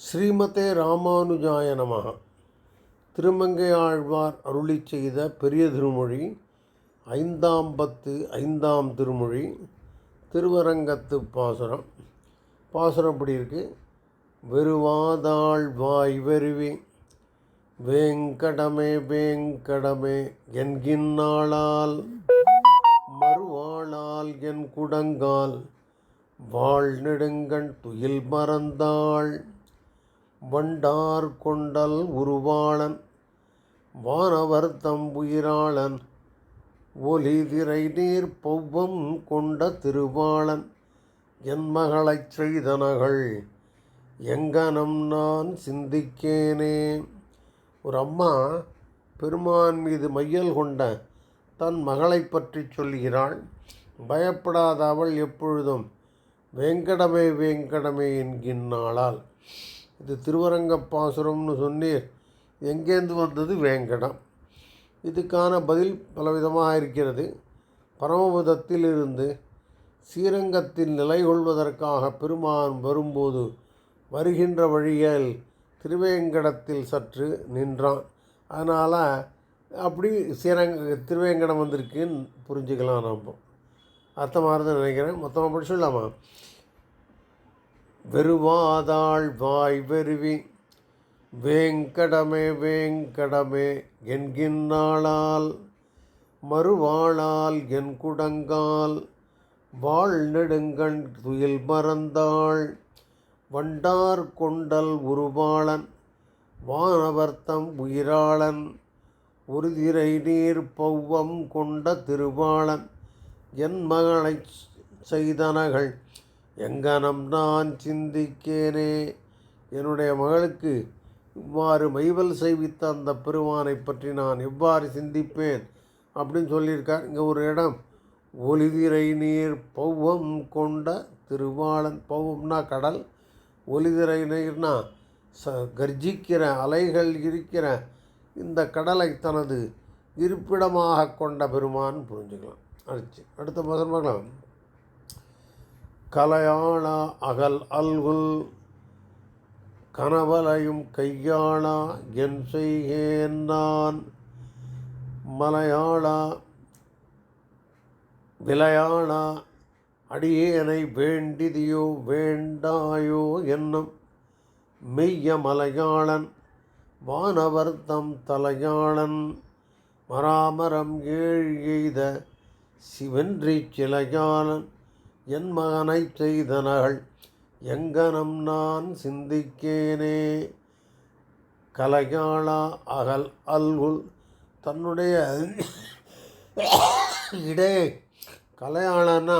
ஸ்ரீமதே ராமானுஜாய நமः திருமங்கை ஆழ்வார் அருளி செய்த பெரிய திருமொழி ஐந்தாம் பத்து ஐந்தாம் திருமொழி திருவரங்கத்து பாசுரம். பாசுரம் இப்படி இருக்கு? வெறுவாதாள் வாய் வெறுவி வேங்கடமே வேங்கடமே என்கின்னாளால் மறுவாளால் என் குடங்கால் வாழ் நெடுங்கண் துயில் மறந்தாள் வண்டார் கொண்டல் உருவாளன் வானவர் தம்புயிராளன் ஒலி திரை நீர் பௌவம் கொண்ட திருவாளன் என் மகளைச் செய்தனகள் எங்கனம் நான் சிந்திக்கேனே. ஒரு அம்மா பெருமான் மீது மையல் கொண்ட தன் மகளைப் பற்றி சொல்கிறாள் பயப்படாத அவள் எப்பொழுதும் வேங்கடமே வேங்கடமே என்கின்றாளால் இது திருவரங்கப்பாசுரம்னு சொன்னீர். எங்கேருந்து வந்தது வேங்கடம். இதுக்கான பதில் பலவிதமாக இருக்கிறது. பரமபதத்தில் இருந்து ஸ்ரீரங்கத்தில் நிலை கொள்வதற்காக பெருமான் வரும்போது வருகின்ற வழியில் திருவேங்கடத்தில் சற்று நின்றான். அதனால் அப்படி ஸ்ரீரங்க திருவேங்கடம் வந்திருக்குன்னு புரிஞ்சுக்கலாம் நம்ம அர்த்தமாக நினைக்கிறேன். மொத்தமாக படிச்சுடலாமா வெறுவாதாள் வாய் வெறுவி வேங்கடமே வேங்கடமே என்கின்னாளால் மறுவாளால் என் குடங்கால் வாழ் நெடுங்கண் துயில் மறந்தாள் வண்டார் கொண்டல் உருவாளன் வானவர்த்தம் உயிராளன் உறுதிரை நீர் பௌவம் கொண்ட திருவாளன் என் மகளைச் செய்தனகள் எங்கனம் நான் சிந்திக்கேனே. என்னுடைய மகளுக்கு இவ்வாறு மைவல் செய்வித்த அந்த பெருமானை பற்றி நான் எவ்வாறு சிந்திப்பேன்? அப்படின்னு சொல்லியிருக்கார். இங்கே ஒரு இடம். ஒலிதிரை நீர் பௌவம் கொண்ட திருவாளன். பௌவம்னா கடல். ஒலிதிரை நீர்னா ச கர்ஜிக்கிற அலைகள் இருக்கிற இந்த கடலை தனது இருப்பிடமாக கொண்ட பெருமான் புரிஞ்சுக்கலாம். அடுத்து அடுத்த மாதம் பார்க்கலாம். கலையாளா அகல் அல்குல் கனவலையும் கையாளா என் செய்கேன் நான். மலையாளா விளையாளா அடியேனை வேண்டிதியோ வேண்டாயோ என்னும் மெய்ய மலையாளன் வானவர்த்தம் தலையாளன். மராமரம் ஏழ் எய்த சிவன்றி சிலையாளன் என் மகனை செய்தனகள் எங்கனம் நான் சிந்திக்கேனே. கலையாளா அகல் அல்குல் தன்னுடைய இடே. கலையாளனா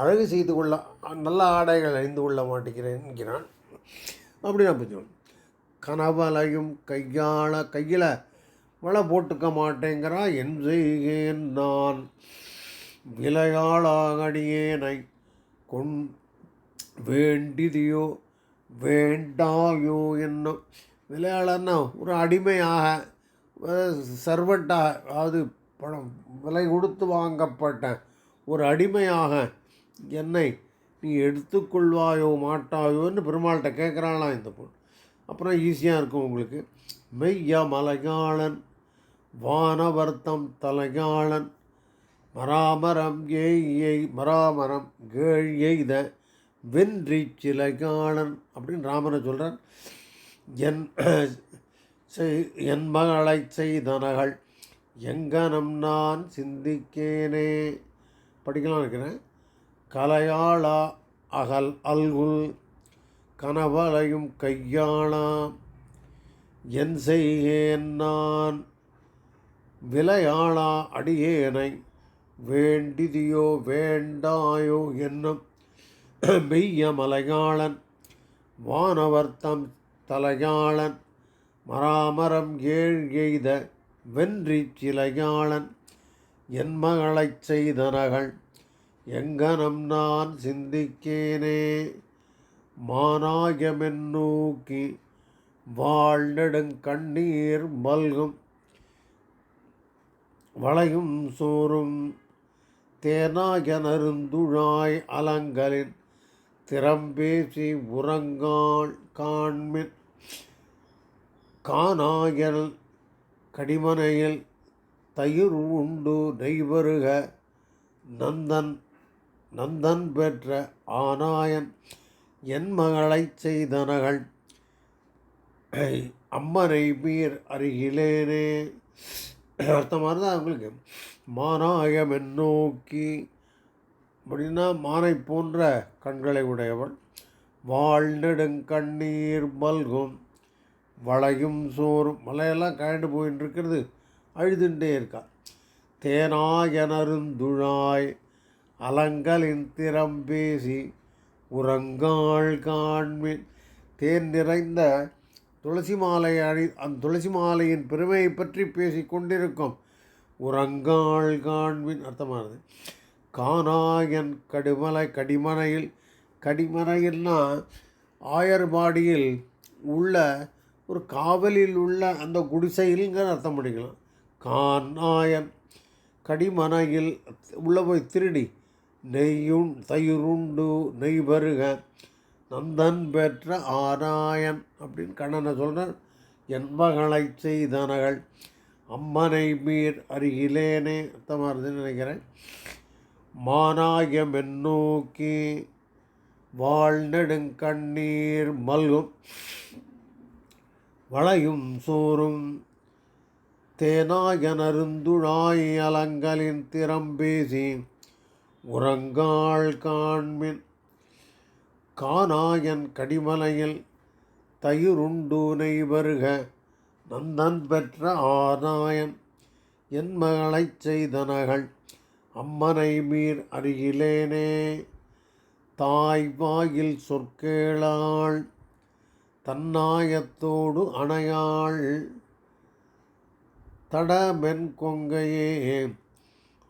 அழகு செய்து கொள்ள நல்ல ஆடைகள் அணிந்து கொள்ள மாட்டேங்கிறேன் என்கிறான். அப்படி நான் புரிஞ்சுக்கணும் கனவலையும் கையாள கையில் வலை போட்டுக்க மாட்டேங்கிறான் என் செய்கேன் நான். விளையாளாகடியேனை கொண் வேண்டிதியோ வேண்டாயோ என்னும் விளையாடன்னா ஒரு அடிமையாக சர்வெண்ட்டாக அதாவது பணம் விலை கொடுத்து வாங்கப்பட்ட ஒரு அடிமையாக என்னை நீ எடுத்துக்கொள்வாயோ மாட்டாயோன்னு பெருமாள்கிட்ட கேட்குறாளாம் இந்த பொண்ணு. அப்புறம் ஈஸியாக இருக்கும் உங்களுக்கு. மெய்யா மலையாளன் வானவர்த்தம் தலையாளன் மராமரம் ஏய் மராமரம் கேள் எய்த வென்றி சிலைகாளன் அப்படின்னு ராமனை சொல்கிறான் என் செய் என் மகளை செய்தனகள் எங்கனம் நான் சிந்திக்கேனே. படிக்கலாம் இருக்கிறேன். கலையாளா அகல் அல்குல் கனவலையும் கையாளா என் செய்கேன் நான் விளையாளா அடியேனை வேண்டிதியோ வேண்டாயோ என்னும் மெய்ய மலையாளன் வானவர்த்தம் தலையாளன் மராமரம் ஏழ் எய்த வென்றி சிலையாளன் என் மகளைச் செய்தனகள் எங்கனம் நான் சிந்திக்கேனே. மானாயமென் நோக்கி வாழ்நெடுங்கண்ணீர் மல்கும் வளையும் சோறும் தேனாய நருந்துழாய் அலங்கலின் திறம்பேசி உறங்காள் காண்மின். காணாயல் கடிமனையில் தயிர் உண்டு நெய்வருக நந்தன் நந்தன் பெற்ற ஆனாயன் என் மகளைச் செய்தனகள். அம்மனை மீர் அருகிலேனே. அர்த்தமாக தான் அவங்களுக்கு மானாயம் நோக்கி. அப்படின்னா மானை போன்ற கண்களை உடையவள். வாழ்நெடுங்கண்ணீர் மல்கும் வளையும் சோறும். மலையெல்லாம் கழண்டு போயின்னு இருக்கிறது அழுதுண்டே இருக்கா. தேனாயனருந்துழாய் அலங்கலின் திறம் பேசி உறங்காள் காண்மின். தேன் நிறைந்த துளசி மாலை அழி அந்த துளசி மாலையின் பெருமையை பற்றி பேசி கொண்டிருக்கும் உறங்காள் காண்பின் அர்த்தமானது. காணாயன் கடுமலை கடிமனையில் கடிமனையில்னா ஆயர்பாடியில் உள்ள ஒரு காவலில் உள்ள அந்த குடிசையில்ங்கிற அர்த்தம் பண்ணிக்கலாம். கானாயன் கடிமனையில் உள்ள போய் திருடி நெய்யுண் தயிருண்டு நெய் நந்தன் பெற்ற ஆராயன் அப்படின்னு கண்ணனை சொல்கிறார் என்பகளை செய்தனகள். அம்மனை மீர் அருகிலேனே அர்த்தமாக இருந்துன்னு நினைக்கிறேன். மானாயம் நோக்கி வாழ்நெடுங்கண்ணீர் மல்கும் வளையும் சோறும் தேனாயனருந்துழாய் அலங்கலின் திறம்பேசி உறங்காள் காண்மின் காணாயன் கடிமலையில் தயிருண்டு வருக நந்தன் பெற்ற ஆனாயன் என் மகளைச் செய்தனகள் அம்மனை மீர் அருகிலேனே. தாய் வாயில் சொற்கேளாள் தன்னாயத்தோடு அணையாள் தடமென் கொங்கையே.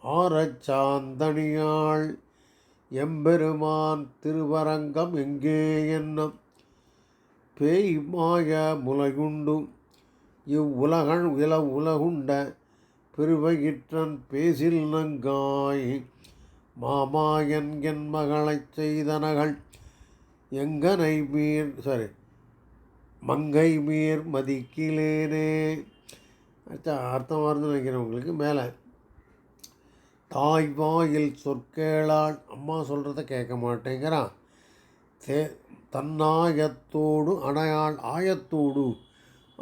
ஆரச்சாந்தணியாள் எம்பெருமான் திருவரங்கம் எங்கே என்னும் பேய் மாய முலையுண்டு இவ்வுலகன் இல உலகுண்ட பெருவகிற்றன் பேசில் நங்காய் மாமாயன் என் மகளைச் செய்தனகள் எங்கனை மீர் சாரி மங்கை மீர் மதிக்கிலேனே அர்த்தம் இருந்து நினைக்கிறேன் உங்களுக்கு மேலே. தாய் வாயில் சொற்கேளால் அம்மா சொல்கிறத கேட்க மாட்டேங்கிறான். தே தன்னாயத்தோடு அணையாள் ஆயத்தோடு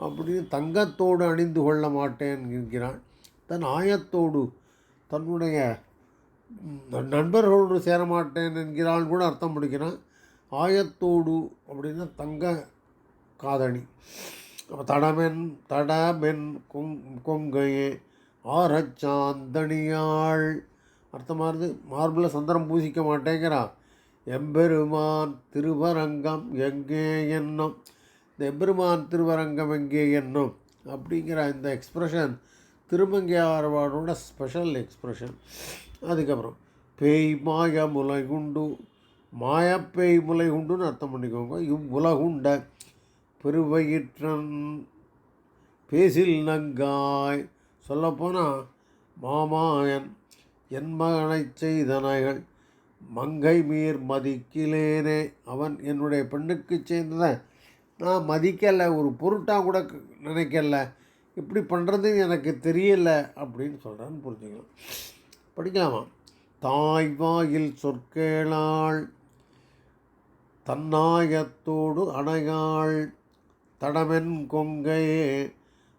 அப்படின்னு தங்கத்தோடு அணிந்து கொள்ள மாட்டேன் என்கிறான். தன் ஆயத்தோடு தன்னுடைய நண்பர்களோடு சேரமாட்டேன் என்கிறான் கூட அர்த்தம் முடிக்கிறான். ஆயத்தோடு அப்படின்னா தங்க காதணி. தடமென் தடமென் கொங் கொங்கையே ஆரச்சாந்தணியாள் அர்த்தமானது மார்பில் சந்திரம் பூசிக்க மாட்டேங்கிறான். எம்பெருமான் திருவரங்கம் எங்கே என்னும் இந்த எம்பெருமான் திருவரங்கம் எங்கே என்னும் அப்படிங்கிற இந்த எக்ஸ்ப்ரெஷன் திருமங்கை திருமங்கையார்வாடோட ஸ்பெஷல் எக்ஸ்ப்ரெஷன் அதுக்கப்புறம் பேய் மாய முலை குண்டு மாயப்பேய் முலை குண்டுன்னு அர்த்தம் பண்ணிக்கோங்க. இவ்வுலகுண்ட பெருவயிற்றன் பேசில் நங்காய் சொல்லப்போனால் மாமாயன் என் மகனைச் செய்தனைகள் மங்கை மீர் மதிக்கிலேனே. அவன் என்னுடைய பெண்ணுக்கு சேர்ந்ததை நான் மதிக்கலை ஒரு பொருட்டாக கூட நினைக்கல. இப்படி பண்ணுறது எனக்கு தெரியல அப்படின்னு சொல்கிறான்னு புரிஞ்சுக்கலாம் படிக்கலாமா? தாய் வாயில் சொற்கேளாள் தன்னாயத்தோடு அணையாள் தடமென் கொங்கையே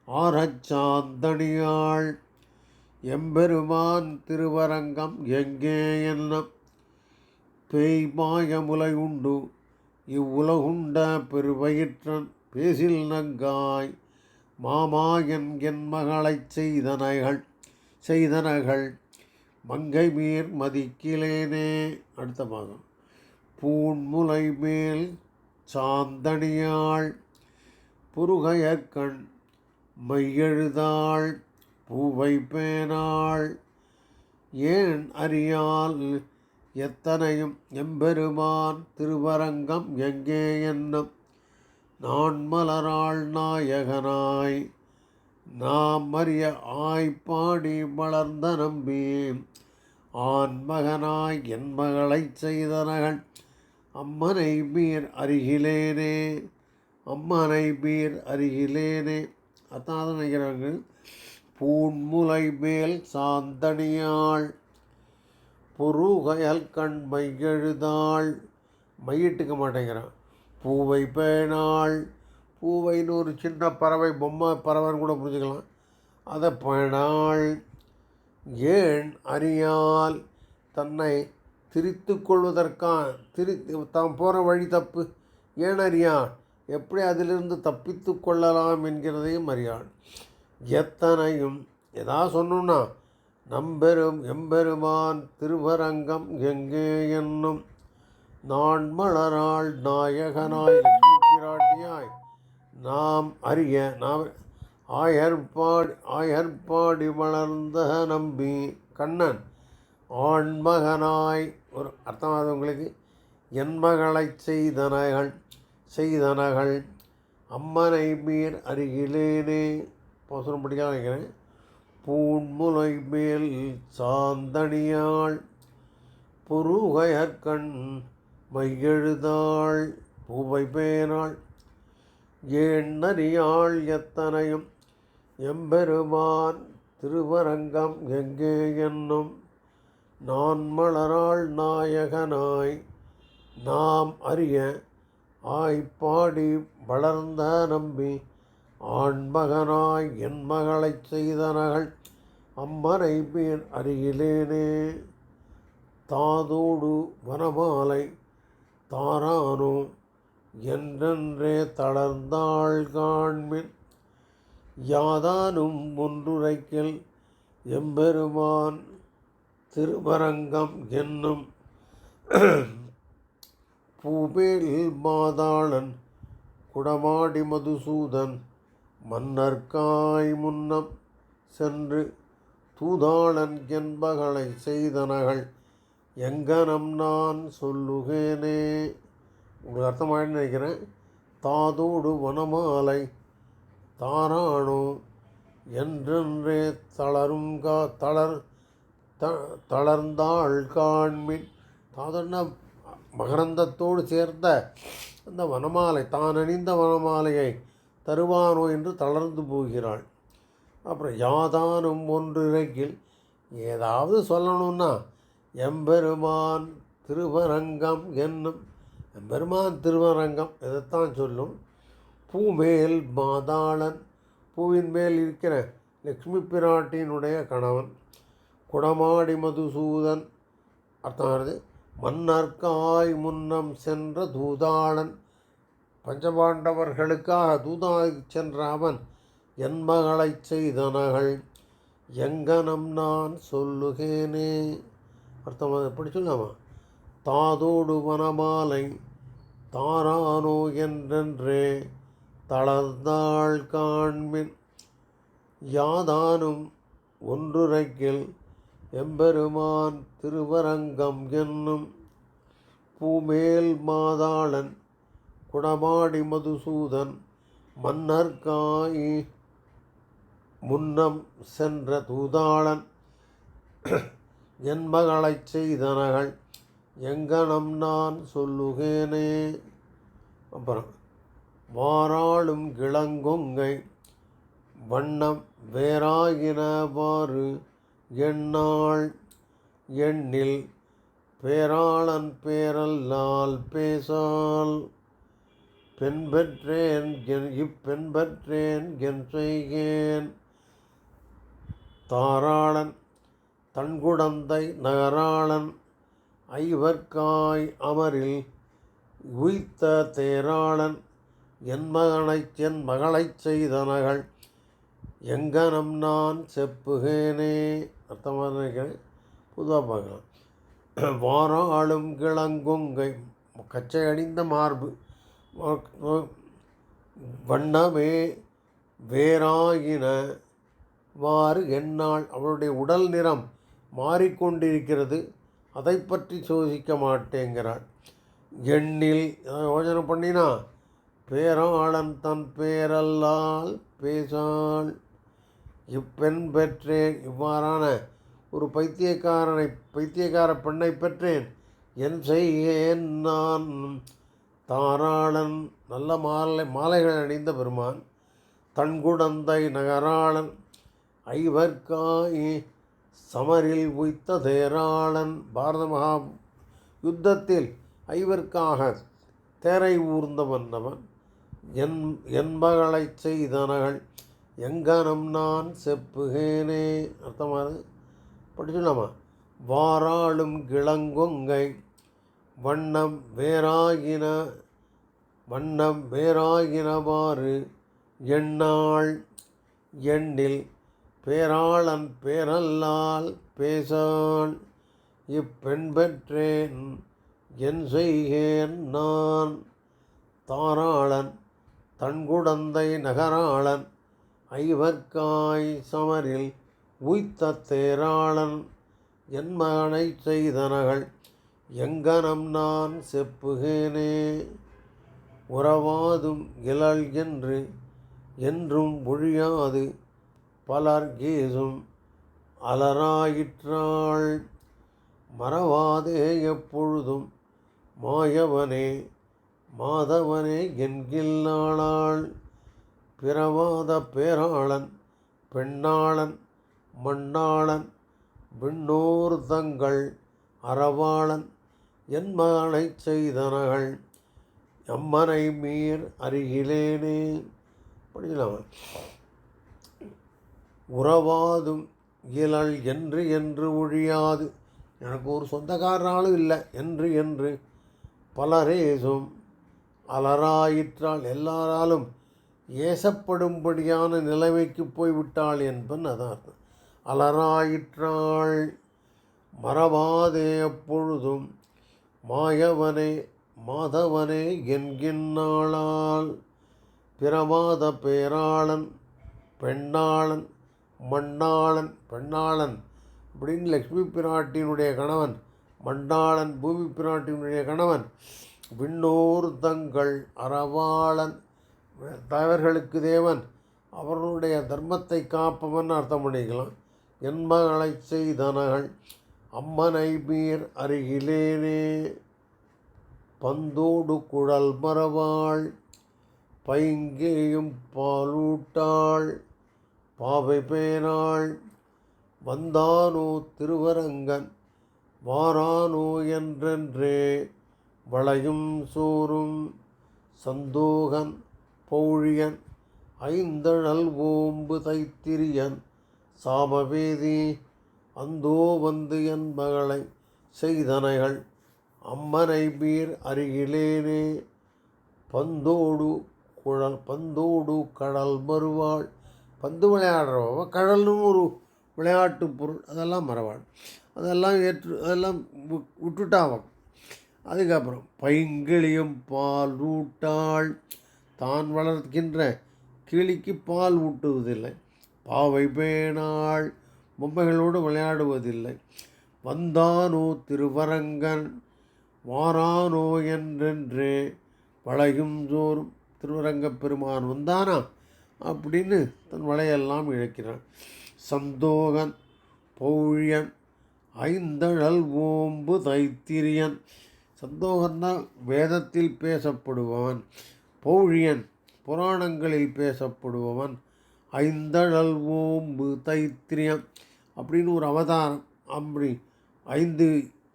ஆரச்சாந்தணியாள் எம்பெருமான் திருவரங்கம் எங்கே என்ன பேய் மாயமுலை உண்டு. இவ்வுலகுண்ட பெருவயிற்றன் பேசில் நங்காய் மாமா என் மகளைச் செய்தனைகள் செய்தனகள் மங்கை மீர் மதிக்கிலேனே அடுத்த பாகம். பூண்முலை மேல் சாந்தணியாள் புருகையக்கண் மையெழுதாள் பூவை பேனாள் ஏன் அறியால் எத்தனையும் எம்பெருமான் திருவரங்கம் எங்கே என்னும் நான் மலராள் நாயகனாய் நாம் அறிய ஆய்ப்பாடி மலர்ந்த நம்பி ஆண்மகனாய் என் மகளைச் செய்தனகள் அம்மனை மீர் அருகிலேனே அம்மனை மீர் அருகிலேனே. அதான் அதை நினைக்கிறாங்க பூன்முலை மேல் சாந்தனியாள் பொருகயல் கண் மையெழுதாள் மையிட்டுக்க மாட்டேங்கிறான். பூவை பேணாள். பூவைன்னு ஒரு சின்ன பறவை பொம்மை பறவைன்னு கூட புரிஞ்சுக்கலாம். அதை பேணாள். ஏன் அறியால் தன்னை திரித்து கொள்வதற்கான் திரு தான் போகிற வழி தப்பு. ஏன் அறியான்? எப்படி அதிலிருந்து தப்பித்து கொள்ளலாம் என்கிறதையும் அறியான். எத்தனையும் எதா சொன்னோம்னா நம்பெரும் எம்பெருமான் திருவரங்கம் எங்கே என்னும் நான் மலராள் நாயகனாய் பிராட்டியாய் நாம் அறிய நாம் ஆயர்பாடி ஆயர்பாடி வளர்ந்த நம்பி கண்ணன் ஆண்மகனாய் ஒரு அர்த்தமாகுது உங்களுக்கு. என் மகளை செய்தனகள் செய்தனகள் அம்மனை மீர் அருகிலேனே. போசனம் படிக்காத வைக்கிறேன் பூண்முலை மேல் சாந்தணியாள் பொருகையற்கண் மையெழுதாள் பூவை பேனாள் ஏண்ணறியாள் எத்தனையும் எம்பெருமான் திருவரங்கம் எங்கே என்னும் நான் மலராள் நாயகனாய் நாம் அறிய ஆய்ப்பாடி வளர்ந்த நம்பி ஆண்மகனாய் என் மகளைச் செய்தனகள் அம்மனை மீன் அருகிலேனே. தாதோடு வனமாலை தாரானோ என்றென்றே தளர்ந்தாள் காண்மின். யாதானும் ஒன்றுரைக்கில் எம்பெருமான் திருவரங்கம் என்னும் பூபேல் மாதாளன் குடமாடி மதுசூதன் மன்னர்காய் முன்னம் சென்று தூதாளன் என்பகளை செய்தனகள் எங்கனம் நான் சொல்லுகேனே. உங்களுக்கு அர்த்தமாயின்னு நினைக்கிறேன். தாதோடு வனமாலை தாராணோ என்றென்றே தளரும் கா தளர் த தளர்ந்தாள் காண்மின். தாதன்னா மகரந்தத்தோடு சேர்ந்த அந்த வனமாலை தான் அணிந்த வனமாலையை தருவானோ என்று தளர்ந்து போகிறாள். அப்புறம் யாதானும் ஒன்றிறக்கில் ஏதாவது சொல்லணும்னா எம்பெருமான் திருவரங்கம் என்னும் எம்பெருமான் திருவரங்கம் இதைத்தான் சொல்லும்? பூமேல் மாதாளன் பூவின் மேல் இருக்கிற லக்ஷ்மி பிராட்டியினுடைய கணவன் குடமாடி மதுசூதன் அர்த்தம் வருது. மன்னர்காய் முன்னம் சென்ற தூதாளன் பஞ்சபாண்டவர்களுக்காக தூதாய் சென்ற அவன் என் மகளை செய்தனகள் எங்கனம் நான் சொல்லுகேனே? அர்த்தம் எப்படி சொல்லாமா? தாதோடு வனமாலை தாரானோ என்றென்றே தளர்ந்தாள் காண்மின் யாதானும் ஒன்றுரைக்கில் எம்பெருமான் திருவரங்கம் என்னும் பூமேல் மாதாளன் குணமாடி மதுசூதன் மன்னர்காய் முன்னம் சென்ற தூதாளன். என்மகளைச் செய்தனகள் எங்கனம் நான் சொல்லுகேனே. அப்புறம் வாராளும் கிளங்கொங்கை வண்ணம் வேறாகினவாறு எண்ணாள். எண்ணில் பேராளன் பேரல்லால் பேசால். பெண்பற்றேன் என் என் செய்கேன். தாராளன் தன்குடந்தை நகராளன் ஐவர்காய் அமரில் உய்த்த தேராளன் என் மகனைச் என் மகளைச் செய்தனகள் எங்கனம் நான் செப்புகேனே. அர்த்தமாக நினைக்கிறேன்? புதுவாக பார்க்கலாம். வாராளும் கிளங்கொங்கை கச்சை அணிந்த மார்பு வண்ணமே வேறாயின. வாறு என்னால் அவளுடைய உடல் நிறம் மாறிக்கொண்டிருக்கிறது. அதை பற்றி சோதிக்க மாட்டேங்கிறாள். எண்ணில் யோஜனை பண்ணினா பேராளன் தன் பேரல்லால் பேசாள். இப்பெண் பெற்றேன் இவ்வாறான ஒரு பைத்தியக்காரனை பைத்தியக்கார பெண்ணை பெற்றேன். என் செய்கேன் நான் தாராளன் நல்ல மாலை மாலைகள் அணிந்த பெருமான் தன்குடந்தை நகராளன் ஐவர்காய் சமரில் உய்த்த தேராளன் பாரத மகா யுத்தத்தில் ஐவர்க்காக தேரை ஊர்ந்த வந்தவன் என் என்பகளைச் செய்தனகள் எங்கனம் நான் செப்புகேனே. அர்த்தமாக படிச்சுலாமா வாராளும் கிளங்கொங்கை வண்ணம் வேறாகின வண்ணம் வேறாகினவாறு எண்ணாள் எண்ணில் பேராளன் பேரல்லால் பேசான். இப்பெண் பெற்றேன் என் செய்கேன் நான். தாராளன் தன்குடந்தை நகராளன் ஐவர்க்காய் சமரில் உய்த்த தேராளன் என் மகனை செய்தனகள் எங்கனம் நான் செப்புகேனே உறவாதும் இழல் என்று என்றும் ஒழியாது பலர் கேசும் அலராயிற்றாள். மறவாதே எப்பொழுதும் மாயவனே மாதவனே என்கில்லாளாள் பிறவாத பேராளன் பெண்ணாளன் மண்ணாளன் விண்ணோர் தங்கள் அறவாளன். என் மகனைச் செய்தனகள் எம்மனை மீர் அருகிலேனே படிக்கலாமா உறவாதும் இயலல் என்று என்று ஒழியாது. எனக்கு ஒரு சொந்தக்காரனாலும் இல்லை. என்று என்று பலரேசும் அலராயிற்றால் எல்லாராலும் ஏசப்படும்படியான நிலைமைக்கு போய்விட்டாள் என்பன் அதான் அர்த்தம் அலராயிற்றாள் மறவாதே எப்பொழுதும் மாயவனே மாதவனே என்கின்னாளால் பிரமாத பேராளன் பெண்ணாளன் மண்ணாளன் பெண்ணாளன் அப்படின்னு லக்ஷ்மி பிராட்டியினுடைய கணவன் மண்டாளன் பூமி பிராட்டியினுடைய கணவன் விண்ணோர் தங்கள் அறவாளன் தலைவர்களுக்கு தேவன் அவர்களுடைய தர்மத்தை காப்பவன் அர்த்தம் பண்ணிக்கலாம். என்பகளை செய்தனகள் அம்மனை மீர் அருகிலேனே பந்தோடு குழல் மறவாள் பைங்கேயும் பாலூட்டாள் பாவை பேனாள் வந்தானோ திருவரங்கன் வாரானோ என்றென்றே வளையும் சோறும் சந்தோகன் பௌழியன் ஐந்தழல் ஓம்பு தைத்திரியன் சாமவேதி அந்தோ வந்து என் மகளை செய்தனைகள். அம்மனை பீர் அருகிலேனே பந்தோடு குழல் பந்தோடு கடல் மறுவாள் பந்து விளையாடுறவ கடல்னு ஒரு விளையாட்டு பொருள் அதெல்லாம் மறவாள் அதெல்லாம் ஏற்று அதெல்லாம் வி- அதுக்கப்புறம் பைங்கிளியும் பால் ஊட்டாள். தான் வளர்க்கின்ற கிளிக்கு பால் ஊட்டுவதில்லை. பாவை பேணாள். பொம்மைகளோடு விளையாடுவதில்லை. வந்தானோ திருவரங்கன் வாரானோ என்றென்று வளையும் சோறும் திருவரங்கப் பெருமான் வந்தானா அப்படின்னு தன் வளையெல்லாம் இழக்கிறான். சந்தோகன் பௌழியன் ஐந்தழல் ஓம்பு தைத்திரியன். சந்தோகந்தான் வேதத்தில் பேசப்படுபவன். பௌழியன் புராணங்களில் பேசப்படுபவன். ஐந்தழல் ஓம்பு தைத்திரியன் அப்படின்னு ஒரு அவதாரம். அப்படி ஐந்து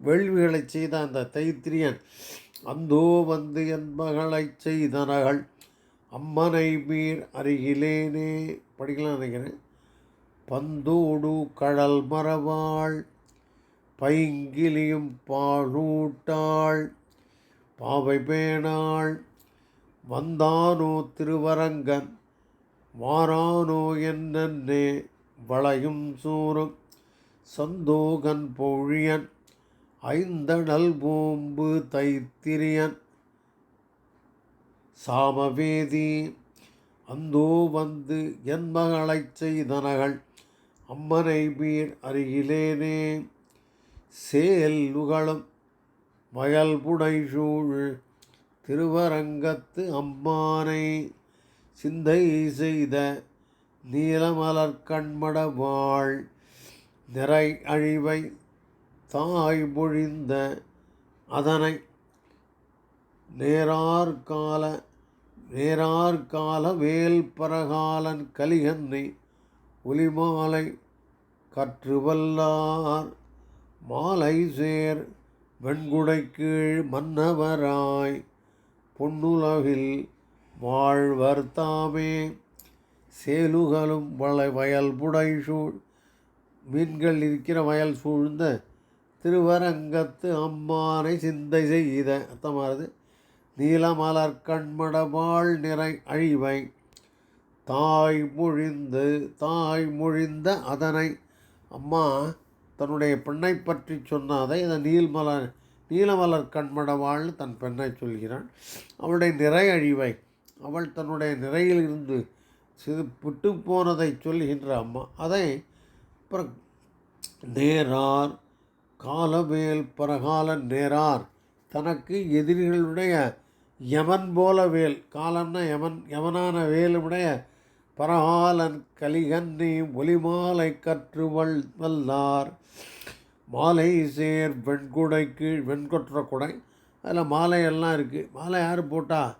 வேள்விகளை செய்த அந்த தைத்திரியன் அந்தோ வந்து என் மகளைச் செய்தனகள் அம்மனை மீர் அருகிலேனே படிக்கலாம் நினைக்கிறேன். பந்தோடு கடல் மறவாள் பைங்கிலியும் பாழூட்டாள் பாவை பேணாள் வந்தானோ திருவரங்கன் வாரானோ என்னே வளையும் சூரும் சந்தோகன் பொழியன் ஐந்தடல் பூம்பு தைத்திரியன். சாமவேதி அந்தோ வந்து என் மகளைச் செய்தனகள் அம்மனை மீர் அருகிலேனே. சேல் நுகழும் வயல் புடைசூழ் திருவரங்கத்து அம்மானை சிந்தை செய்த நீலமலர் கண்மடவாள் நிறை அழிவை தாய் பொழிந்த அதனை நேரார் கால நேரார் கால வேல் பரகாலன் கலிகன்னை ஒலிமாலை கற்றுவல்லார் மாலை சேர் வெண்குடை கீழ் மன்னவராய் பொன்னுலகில் வாழ்வர் தாமே. சேலுகளும் வள வயல் புடை சூழ் மீன்கள் இருக்கிற வயல் சூழ்ந்த திருவரங்கத்து அம்மானை சிந்தை செய்த அர்த்தமானது. நீலமலர் கண்மடவாள் நிறை அழிவை தாய் மொழிந்து தாய் மொழிந்த அதனை. அம்மா தன்னுடைய பெண்ணை பற்றி சொன்னாதை இந்த நீல்மலர் நீலமலர் கண்மடவாள்னு தன் பெண்ணை சொல்கிறான் அவளுடைய நிறை அழிவை அவள் தன்னுடைய நிறையில் இருந்து சிறு விட்டு போனதை சொல்கின்ற அம்மா. அதை அப்புறம் நேரார் காலவேல் பரகால நேரார் தனக்கு எதிரிகளுடைய யமன் போல வேல் காலன்னா யமன் யமனான வேலுடைய பரகாலன் கலிகன்னி ஒலிமாலை கற்று வல் வல்லார். மாலை சேர் வெண்குடை கீழ் வெண்கொற்ற குடை. அதில் மாலையெல்லாம் இருக்குது மாலை யார் போட்டா?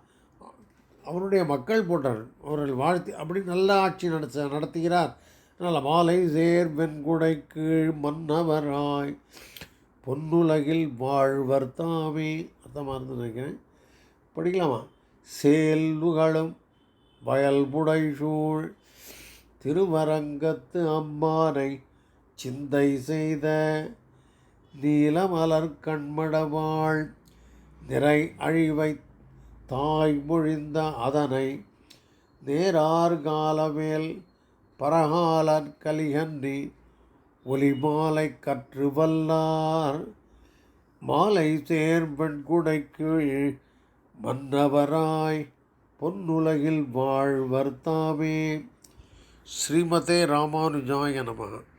அவருடைய மக்கள் போட்டார் அவர்கள் வாழ்த்தி அப்படி நல்ல ஆட்சி நடத்த நடத்துகிறார். அதனால் மாலை சேர் வெண்குடை கீழ் மன்னவராய். பொன்னுலகில் வாழ்வர் தாமே. அர்த்தமாக இருந்து நினைக்கிறேன். படிக்கலாமா? சேல்வுகளும் வயல்புடை சூழ். திருவரங்கத்து அம்மானை சிந்தை செய்த நீலமலர் கண்மடவாள் நிறை அழிவை தாய் மொழிந்த அதனை நேரார் காலமேல் பரகாலன் கலிகன்னி ஒலிமாலை கற்று வல்லார். மாலை சேர்பெண் குடைக்கு மன்னவராய் பொன்னுலகில் வாழ்வர் தாமே. ஸ்ரீமதே ராமானுஜாய நமகன்